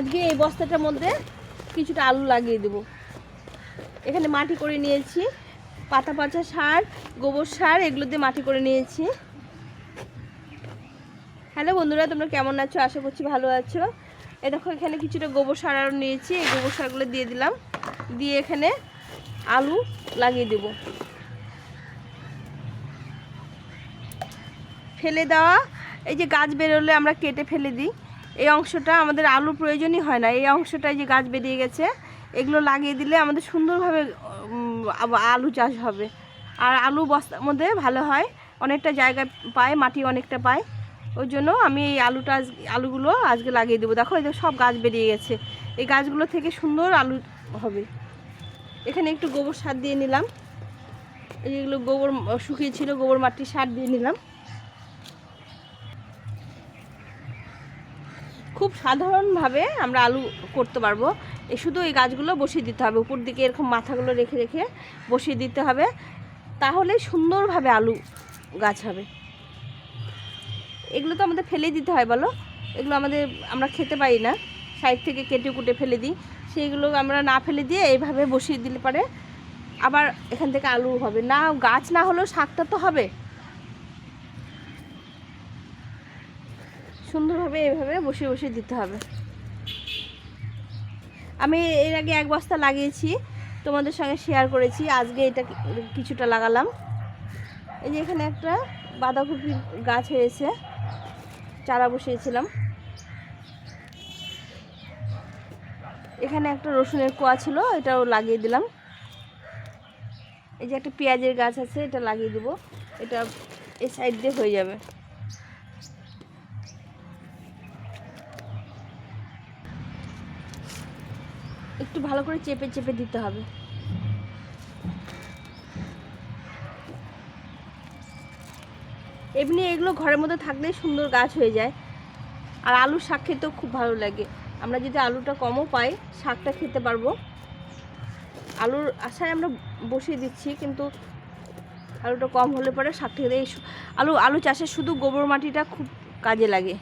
আজকে এই বস্তাটার মধ্যে কিছুটা আলু লাগিয়ে দেব। এখানে মাটি করে নিয়েছি। পাতা পচা সার, গোবর সার, এগুলো দিয়ে মাটি করে নিয়েছি। হ্যালো বন্ধুরা, তোমরা কেমন আছো? আশা করছি ভালো আছো। এ দেখো, এখানে কিছুটা গোবর সার আরও নিয়েছি। এই গোবর সারগুলো দিয়ে দিলাম। দিয়ে এখানে আলু লাগিয়ে দেব। ফেলে দেওয়া, এই যে গাছ বেরোলে আমরা কেটে ফেলে দিই। এই অংশটা আমাদের আলুর প্রয়োজনই হয় না। এই অংশটা এই যে গাছ বেরিয়ে গেছে, এগুলো লাগিয়ে দিলে আমাদের সুন্দরভাবে আলু চাষ হবে। আর আলু বস্তার মধ্যে ভালো হয়। অনেকটা জায়গা পায়, মাটি অনেকটা পায়। ওই জন্য আমি এই আলুটা আলুগুলো আজকে লাগিয়ে দেবো। দেখো, এই সব গাছ বেরিয়ে গেছে। এই গাছগুলো থেকে সুন্দর আলু হবে। এখানে একটু গোবর সার দিয়ে নিলাম। এই যেগুলো গোবর শুকিয়ে ছিল গোবর মাটির সার দিয়ে নিলাম। খুব সাধারণভাবে আমরা আলু করতে পারব। শুধু এই গাছগুলো বসিয়ে দিতে হবে। উপর দিকে এরকম মাথাগুলো রেখে রেখে বসিয়ে দিতে হবে। তাহলে সুন্দরভাবে আলু গাছ হবে। এগুলো তো আমাদের ফেলে দিতে হয়, বলো? এগুলো আমাদের, আমরা খেতে পারি না। সাইড থেকে কেটে কুটে ফেলে দিই। সেইগুলো আমরা না ফেলে দিয়ে এইভাবে বসিয়ে দিলে পারে আবার এখান থেকে আলু হবে। না, গাছ না হলেও শাকটা তো হবে। সুন্দরভাবে এইভাবে বসিয়ে বসিয়ে দিতে হবে। আমি এর আগে এক বস্তা লাগিয়েছি, তোমাদের সঙ্গে শেয়ার করেছি, আজকে এটা কিছুটা লাগালাম। এই যে এখানে একটা বাঁধাকপির গাছ হয়েছে, চারা বসিয়েছিলাম। এখানে একটা রসুনের কোয়া ছিল, এটাও লাগিয়ে দিলাম। এই যে একটা পেঁয়াজের গাছ আছে, এটা লাগিয়ে দেবো। এটা এই সাইড দিয়ে হয়ে যাবে। একটু ভালো করে চেপে চেপে দিতে হবে। এমনি এগুলো ঘরের মধ্যে থাকলেই সুন্দর গাছ হয়ে যায়। আর আলুর শাক খেতেও খুব ভালো লাগে। আমরা যদি আলুটা কমও পাই, শাকটা খেতে পারব। আলুর আশায় আমরা বসিয়ে দিচ্ছি, কিন্তু আলুটা কম হলে পরে শাক খেতে এই আলু আলু চাষে শুধু গোবর মাটিটা খুব কাজে লাগে।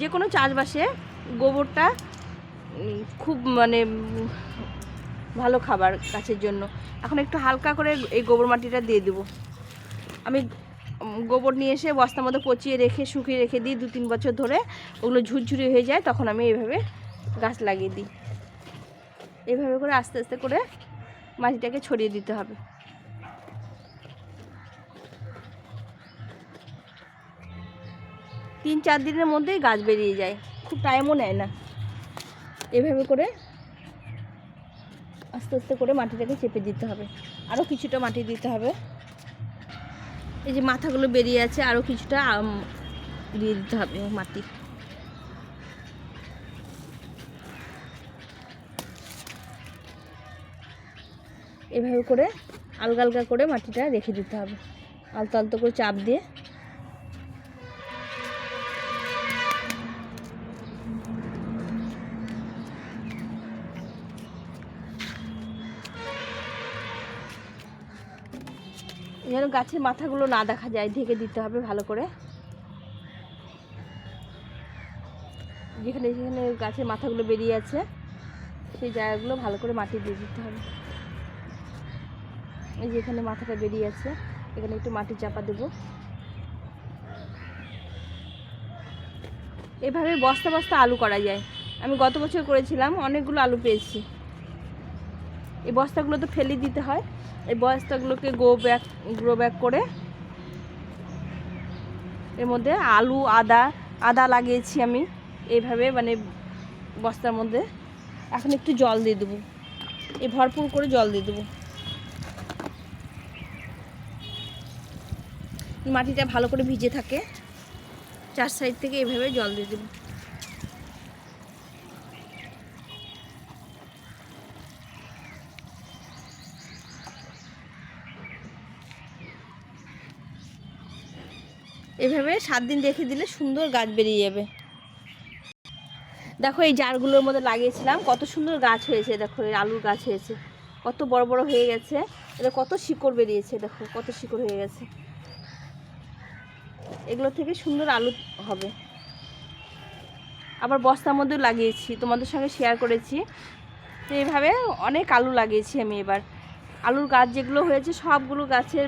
যে কোনো চাষবাসে গোবরটা খুব মানে ভালো খাবার গাছের জন্য। এখন একটু হালকা করে এই গোবর মাটিটা দিয়ে দেবো। আমি গোবর নিয়ে এসে বস্তার মধ্যে পচিয়ে রেখে, শুকিয়ে রেখে দিই দু তিন বছর ধরে। ওগুলো ঝুরঝুরি হয়ে যায়, তখন আমি এইভাবে গাছ লাগিয়ে দিই। এইভাবে করে আস্তে আস্তে করে মাটিটাকে ছড়িয়ে দিতে হবে। তিন চার দিনের মধ্যেই গাছ বেরিয়ে যায়। খুব টাইমও নেয় না। এভাবে করে আস্তে আস্তে করে মাটিটাকে চেপে দিতে হবে। আরও কিছুটা মাটি দিতে হবে। এই যে মাথাগুলো বেরিয়ে আছে আরও কিছুটা দিয়ে দিতে হবে মাটি। এভাবে করে আলগা আলগা করে মাটিটা রেখে দিতে হবে। আলতো আলতো করে চাপ দিয়ে যেন গাছের মাথাগুলো না দেখা যায়, ঢেকে দিতে হবে ভালো করে। যেখানে যেখানে গাছের মাথাগুলো বেরিয়ে আছে, সেই জায়গাগুলো ভালো করে মাটি দিয়ে দিতে হবে। এই যেখানে মাথাটা বেরিয়ে আছে, এখানে একটু মাটি চাপা দেবো। এভাবে বস্তা বস্তা আলু করা যায়। আমি গত বছর করেছিলাম, অনেকগুলো আলু পেয়েছি। এই বস্তাগুলো তো ফেলে দিতে হয়। এই বস্তাগুলোকে গো ব্যাক গ্রো ব্যাক করে এর মধ্যে আলু, আদা আদা লাগিয়েছি আমি এইভাবে মানে বস্তার মধ্যে। এখন একটু জল দিয়ে দেবো। এই ভরপুর করে জল দিয়ে দেবো। মাটিটা ভালো করে ভিজে থাকে। চার সাইড থেকে এভাবে জল দিয়ে দেবো। এভাবে সাত দিন রেখে দিলে সুন্দর গাছ বেরিয়ে যাবে। দেখো এই জারগুলোর মধ্যে লাগিয়েছিলাম, কত সুন্দর গাছ হয়েছে, দেখো এই আলুর গাছ হয়েছে, কত বড় বড় হয়ে গেছে, এটা কত শিকড় বেরিয়েছে, দেখো কত শিকড় হয়ে গেছে। এগুলো থেকে সুন্দর আলু হবে। আবার বস্তার মধ্যেও লাগিয়েছি, তোমাদের সঙ্গে শেয়ার করেছি। তো এইভাবে অনেক আলু লাগিয়েছি আমি এবার। আলুর গাছ যেগুলো হয়েছে, সবগুলো গাছের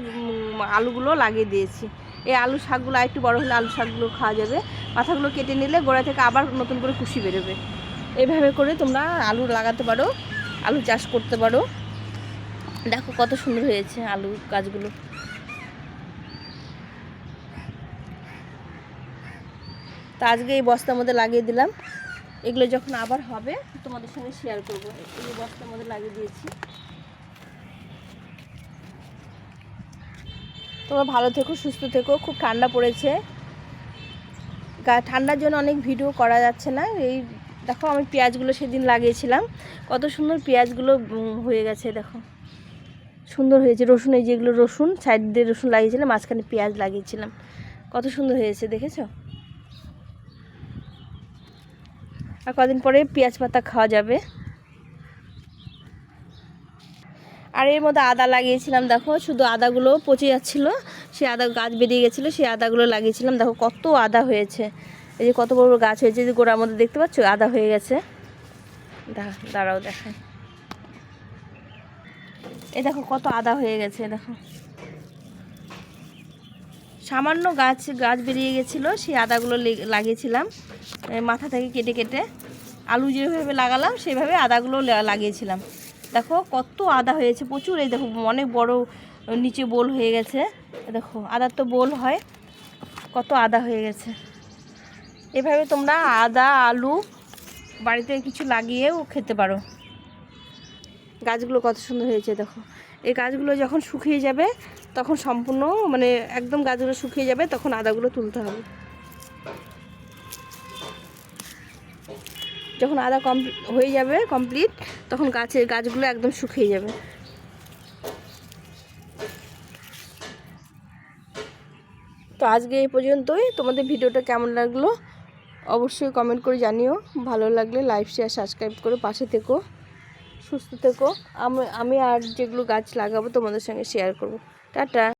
আলুগুলো লাগিয়ে দিয়েছি। এই আলু শাকগুলো একটু বড় হলে আলু শাকগুলো খাওয়া যাবে। মাথাগুলো কেটে নিলে গোড়া থেকে আবার নতুন করে কুশি বেরোবে। এইভাবে করে তোমরা আলু লাগাতে পারো, আলু চাষ করতে পারো। দেখো কত সুন্দর হয়েছে আলু গাছগুলো। তো আজকে এই বস্তার মধ্যে লাগিয়ে দিলাম। এগুলো যখন আবার হবে, তোমাদের সঙ্গে শেয়ার করব। এই বস্তার মধ্যে লাগিয়ে দিয়েছি। তোমরা ভালো থেকো, সুস্থ থেকো। খুব ঠান্ডা পড়েছে। ঠান্ডার জন্য অনেক ভিডিও করা যাচ্ছে না। এই দেখো আমি পেঁয়াজগুলো সেদিন লাগিয়েছিলাম। কত সুন্দর পেঁয়াজগুলো হয়ে গেছে, দেখো। সুন্দর হয়েছে। রসুন, এই যেগুলো রসুন সাইড দিয়ে রসুন লাগিয়েছিলাম, মাঝখানে পেঁয়াজ লাগিয়েছিলাম। কত সুন্দর হয়েছে, দেখেছ? আর কদিন পরে পেঁয়াজ পাতা খাওয়া যাবে। আর এর মধ্যে আদা লাগিয়েছিলাম, দেখো, শুধু আদাগুলো পচে যাচ্ছিল, সেই আদা গাছ বেরিয়ে গেছিল, সেই আদাগুলো লাগিয়েছিলাম, দেখো, কত আদা হয়েছে। এই যে কত বড় বড় গাছ হয়েছে যে গোড়ার মধ্যে দেখতে পাচ্ছ, আদা হয়ে গেছে। দাঁড়াও দেখায় এই দেখো, কত আদা হয়ে গেছে দেখো। সামান্য গাছ গাছ বেরিয়ে গেছিল, সেই আদাগুলো লাগিয়েছিলাম। মাথা থেকে কেটে কেটে। আলু যেভাবে লাগালাম, সেভাবে আদাগুলো লাগিয়েছিলাম। দেখো, কত আদা হয়েছে প্রচুর। এই দেখো, অনেক বড়, নিচে বোল হয়ে গেছে। দেখো, আদার তো বোল হয়। কত আদা হয়ে গেছে। এভাবে তোমরা আদা, আলু বাড়িতে কিছু লাগিয়েও খেতে পারো। গাছগুলো কত সুন্দর হয়েছে, দেখো। এই গাছগুলো যখন শুকিয়ে যাবে, তখন সম্পূর্ণ মানে একদম গাছগুলো শুকিয়ে যাবে, তখন আদাগুলো তুলতে হবে। যখন আদা কমপ্লিট হয়ে যাবে কমপ্লিট তখন গাছের গাছগুলো একদম শুকিয়ে যাবে। তো আজকে এই পর্যন্তই। তোমাদের ভিডিওটা কেমন লাগল অবশ্যই কমেন্ট করে জানিও। ভালো লাগলে লাইক শেয়ার সাবস্ক্রাইব করে পাশে থেকো, সুস্থ থেকো। আমি আমি আর যেগুলো গাছ লাগাবো তোমাদের সঙ্গে শেয়ার করব। টাটা।